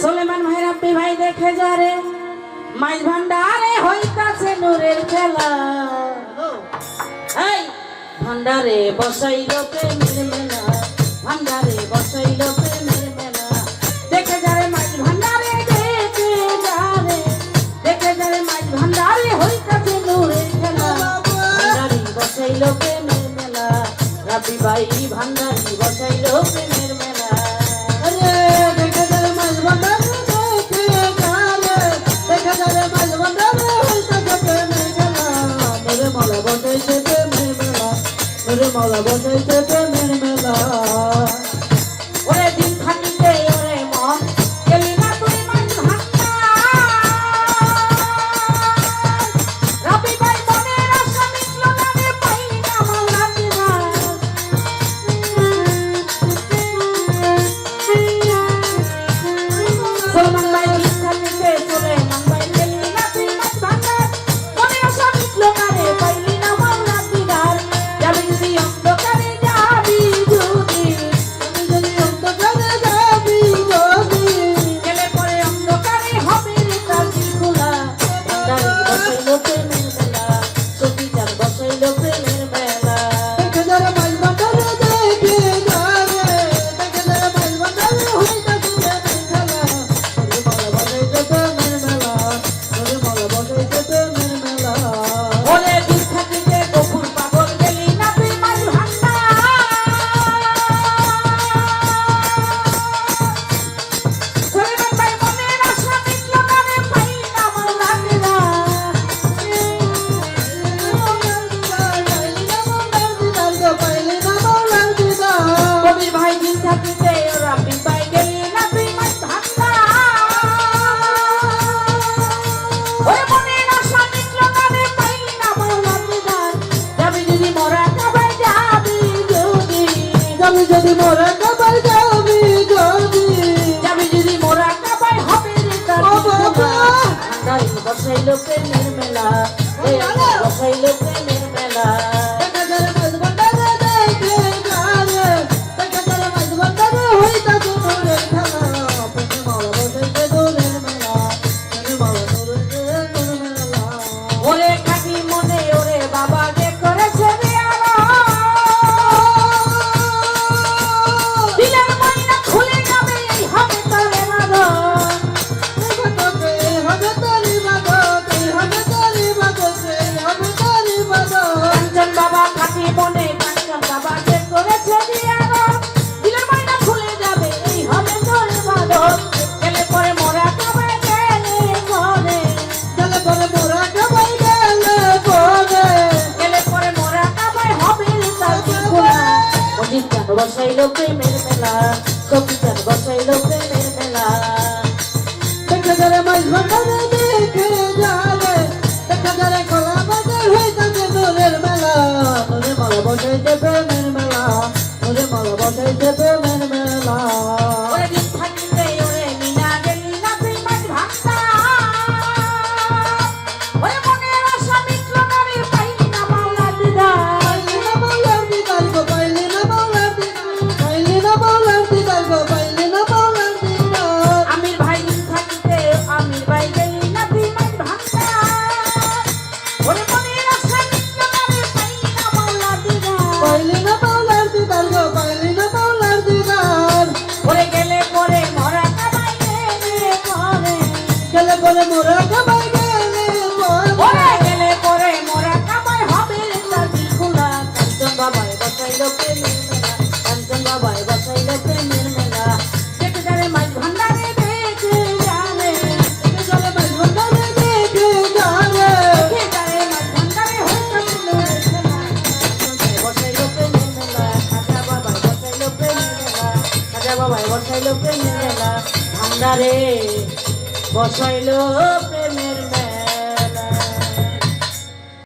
সোলেমান ভাই রাব্বি ভাই দেখে যারে মাইজ ভান্ডারে হইতাছে নূরের খেলা। এই, ভান্ডারে বসাইল প্রেমের মেলা, ভান্ডারে বসাইল প্রেমের মেলা। দেখে যারে মাইজ ভান্ডারে দেখে যারে দেখে যারে মাইজ ভান্ডারে হইতাছে নূরের খেলা। ভান্ডারি বসাইল প্রেমের মেলা, রাব্বি ভাই ভান্ডারি বসাইল প্রেমের মেলা। মালা বসাইছে প্রেমের মেলা যদি মরে কবার যাবি যদি যাবি যদি মোরা কাবাই হবে রে তার বাবা! বসাইল প্রেমের মেলা। বসাইল প্রেমের অজিত চান বসাইল প্রেমের মেলা সবজি চান বসাইল প্রেমের মেলা বসাইতে প্রেমের মেলা ওরে মালা বসাইতে প্রেমের মেলা পরে মোরা কামাই গেলে ওরে গেলে পরে মোরা কামাই হবে তার খোলা? কাঞ্চন বাবাই বসাইল প্রেমের মেলা কাঞ্চন বাবাই বসাইল প্রেমের মেলা। দেখে যারে মাছ ভান্ডারে দেখে জানে। দেখে যারে মাছ ভান্ডারে বসাইল